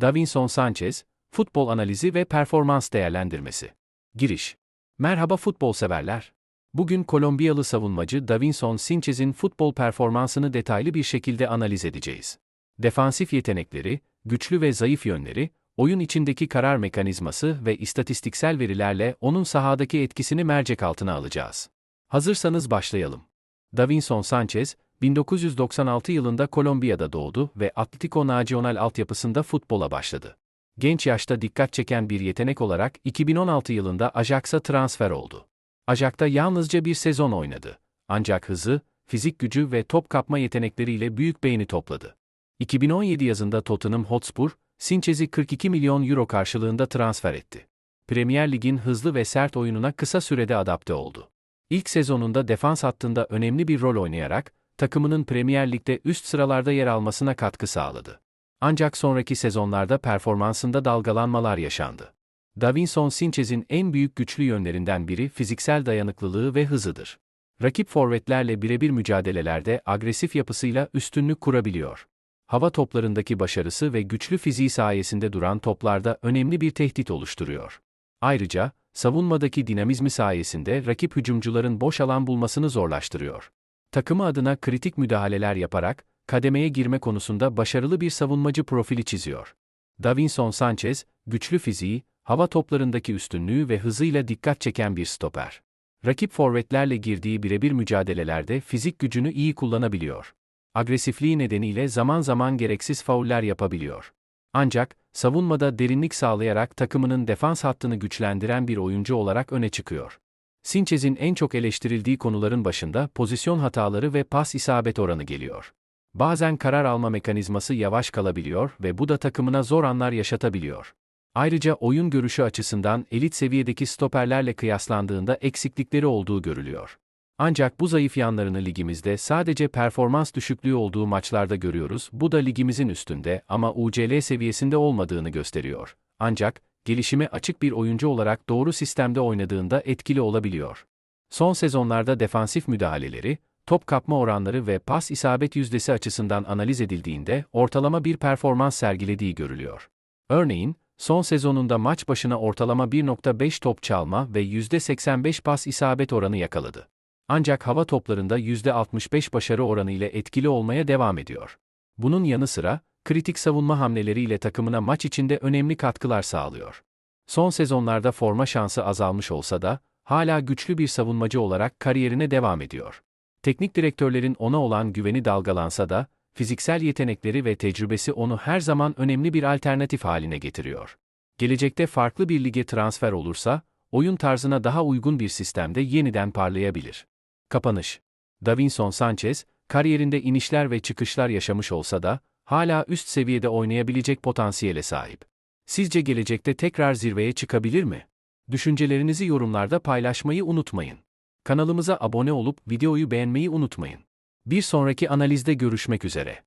Davinson Sanchez, futbol analizi ve performans değerlendirmesi. Giriş. Merhaba futbol severler. Bugün Kolombiyalı savunmacı Davinson Sanchez'in futbol performansını detaylı bir şekilde analiz edeceğiz. Defansif yetenekleri, güçlü ve zayıf yönleri, oyun içindeki karar mekanizması ve istatistiksel verilerle onun sahadaki etkisini mercek altına alacağız. Hazırsanız başlayalım. Davinson Sanchez, 1996 yılında Kolombiya'da doğdu ve Atletico Nacional altyapısında futbola başladı. Genç yaşta dikkat çeken bir yetenek olarak 2016 yılında Ajax'a transfer oldu. Ajax'ta yalnızca bir sezon oynadı. Ancak hızı, fizik gücü ve top kapma yetenekleriyle büyük beğeni topladı. 2017 yazında Tottenham Hotspur, Sanchez'i 42 milyon euro karşılığında transfer etti. Premier Lig'in hızlı ve sert oyununa kısa sürede adapte oldu. İlk sezonunda defans hattında önemli bir rol oynayarak, takımının Premier Lig'de üst sıralarda yer almasına katkı sağladı. Ancak sonraki sezonlarda performansında dalgalanmalar yaşandı. Davinson Sanchez'in en büyük güçlü yönlerinden biri fiziksel dayanıklılığı ve hızıdır. Rakip forvetlerle birebir mücadelelerde agresif yapısıyla üstünlük kurabiliyor. Hava toplarındaki başarısı ve güçlü fiziği sayesinde duran toplarda önemli bir tehdit oluşturuyor. Ayrıca, savunmadaki dinamizmi sayesinde rakip hücumcuların boş alan bulmasını zorlaştırıyor. Takımı adına kritik müdahaleler yaparak, kademeye girme konusunda başarılı bir savunmacı profili çiziyor. Davinson Sanchez, güçlü fiziği, hava toplarındaki üstünlüğü ve hızıyla dikkat çeken bir stoper. Rakip forvetlerle girdiği birebir mücadelelerde fizik gücünü iyi kullanabiliyor. Agresifliği nedeniyle zaman zaman gereksiz fauller yapabiliyor. Ancak, savunmada derinlik sağlayarak takımının defans hattını güçlendiren bir oyuncu olarak öne çıkıyor. Sanchez'in en çok eleştirildiği konuların başında pozisyon hataları ve pas isabet oranı geliyor. Bazen karar alma mekanizması yavaş kalabiliyor ve bu da takımına zor anlar yaşatabiliyor. Ayrıca oyun görüşü açısından elit seviyedeki stoperlerle kıyaslandığında eksiklikleri olduğu görülüyor. Ancak bu zayıf yanlarını ligimizde sadece performans düşüklüğü olduğu maçlarda görüyoruz. Bu da ligimizin üstünde ama UCL seviyesinde olmadığını gösteriyor. Ancak gelişime açık bir oyuncu olarak doğru sistemde oynadığında etkili olabiliyor. Son sezonlarda defansif müdahaleleri, top kapma oranları ve pas isabet yüzdesi açısından analiz edildiğinde ortalama bir performans sergilediği görülüyor. Örneğin, son sezonunda maç başına ortalama 1.5 top çalma ve %85 pas isabet oranı yakaladı. Ancak hava toplarında %65 başarı oranı ile etkili olmaya devam ediyor. Bunun yanı sıra, kritik savunma hamleleriyle takımına maç içinde önemli katkılar sağlıyor. Son sezonlarda forma şansı azalmış olsa da, hala güçlü bir savunmacı olarak kariyerine devam ediyor. Teknik direktörlerin ona olan güveni dalgalansa da, fiziksel yetenekleri ve tecrübesi onu her zaman önemli bir alternatif haline getiriyor. Gelecekte farklı bir lige transfer olursa, oyun tarzına daha uygun bir sistemde yeniden parlayabilir. Kapanış Davinson Sanchez, kariyerinde inişler ve çıkışlar yaşamış olsa da, hala üst seviyede oynayabilecek potansiyele sahip. Sizce gelecekte tekrar zirveye çıkabilir mi? Düşüncelerinizi yorumlarda paylaşmayı unutmayın. Kanalımıza abone olup videoyu beğenmeyi unutmayın. Bir sonraki analizde görüşmek üzere.